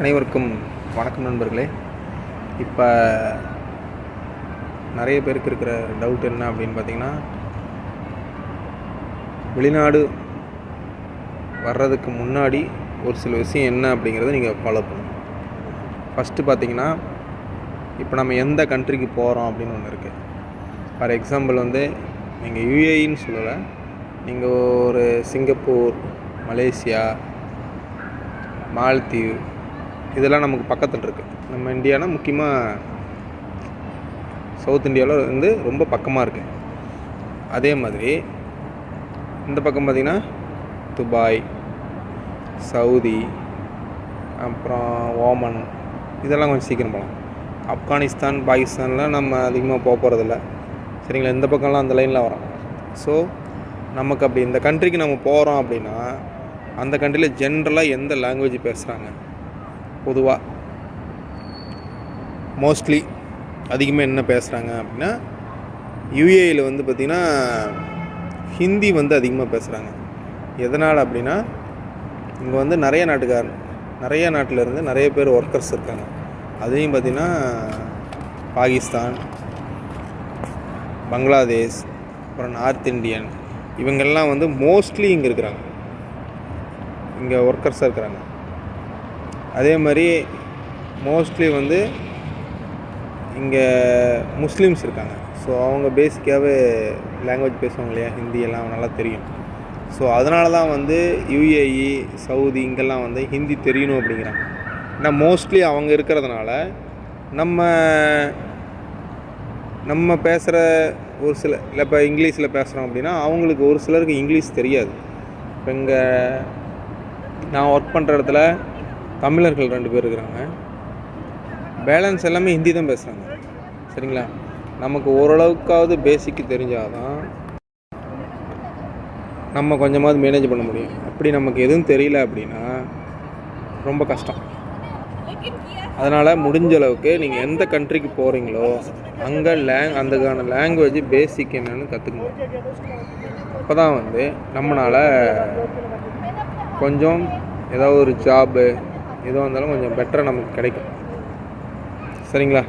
அனைவருக்கும் வணக்கம் நண்பர்களே. இப்போ நிறைய பேருக்கு இருக்கிற டவுட் என்ன அப்படின்னு பார்த்தீங்கன்னா வெளிநாடு வர்றதுக்கு முன்னாடி ஒரு சில விஷயம் என்ன அப்படிங்கிறத நீங்கள் ஃபாலோ பண்ணணும். ஃபஸ்ட்டு பார்த்தீங்கன்னா இப்போ நம்ம எந்த கண்ட்ரிக்கு போகிறோம் அப்படின்னு ஒன்று இருக்குது ஃபார் எக்ஸாம்பிள் வந்து நீங்கள் யூஏஇன்னு சொல்லலை நீங்கள் ஒரு சிங்கப்பூர் மலேசியா மாலத்தீவு இதெல்லாம் நமக்கு பக்கத்தில் இருக்குது நம்ம இந்தியானா முக்கியமாக சவுத் இந்தியாவில் வந்து ரொம்ப பக்கமாக இருக்குது அதே மாதிரி இந்த பக்கம் பார்த்திங்கன்னா துபாய் சவுதி அப்புறம் ஓமன். இதெல்லாம் கொஞ்சம் சீக்கிரம் போகலாம் ஆப்கானிஸ்தான் பாகிஸ்தான்லாம் நம்ம அதிகமாக போக போகிறதில்ல சரிங்களா? இந்த பக்கம்லாம் அந்த லைனில் வரோம். ஸோ நமக்கு அப்படி இந்த கண்ட்ரிக்கு நம்ம போகிறோம் அப்படின்னா அந்த கண்ட்ரியில் ஜென்ரலாக எந்த லாங்குவேஜ் பேசுகிறாங்க பொதுவாக மோஸ்ட்லி அதிகமாக என்ன பேசுகிறாங்க அப்படின்னா யூஏயில் வந்து பார்த்திங்கன்னா ஹிந்தி வந்து அதிகமாக பேசுகிறாங்க எதனால் அப்படின்னா இங்கே வந்து நிறைய நாட்டுக்காரன் நிறைய நாட்டில் இருந்து நிறைய பேர் ஒர்க்கர்ஸ் இருக்காங்க. அதையும் பார்த்திங்கன்னா பாகிஸ்தான் பங்களாதேஷ் அப்புறம் நார்த் இந்தியன் இவங்கெல்லாம் வந்து மோஸ்ட்லி இங்கே இருக்கிறாங்க. இங்கே ஒர்க்கர்ஸாக இருக்கிறாங்க. அதே மாதிரி மோஸ்ட்லி வந்து இங்கே முஸ்லீம்ஸ் இருக்காங்க. ஸோ அவங்க பேசிக்காகவே லாங்குவேஜ் பேசுவாங்க இல்லையா? ஹிந்தி எல்லாம் நல்லா தெரியும். ஸோ அதனால தான் வந்து யுஏஇ சவுதி இங்கெல்லாம் வந்து ஹிந்தி தெரியணும் அப்படிங்கிறாங்க. ஏன்னா மோஸ்ட்லி அவங்க இருக்கிறதுனால நம்ம நம்ம பேசுகிற ஒரு சில இல்லை இப்போ இங்கிலீஷில் பேசுகிறோம் அப்படின்னா அவங்களுக்கு ஒரு சிலருக்கு இங்கிலீஷ் தெரியாது. இப்போ இங்கே நான் ஒர்க் பண்ணுற இடத்துல தமிழர்கள் ரெண்டு பேர் இருக்கிறாங்க. பேலன்ஸ் எல்லாமே ஹிந்தி தான் பேசுகிறாங்க சரிங்களா? நமக்கு ஓரளவுக்காவது பேசிக்கு தெரிஞ்சால் தான் நம்ம கொஞ்சமாவது மேனேஜ் பண்ண முடியும். அப்படி நமக்கு எதுவும் தெரியல அப்படின்னா ரொம்ப கஷ்டம். அதனால் முடிஞ்ச அளவுக்கு நீங்கள் எந்த கண்ட்ரிக்கு போகிறீங்களோ அங்கே லேங் அதுக்கான லாங்குவேஜ் பேசிக் என்னன்னு கற்றுக்கணும் அப்போ தான் வந்து நம்மளால் கொஞ்சம் ஏதாவது ஒரு ஜாபு எதுவாக இருந்தாலும் கொஞ்சம் பெட்டராக நமக்கு கிடைக்கும். சரிங்களா?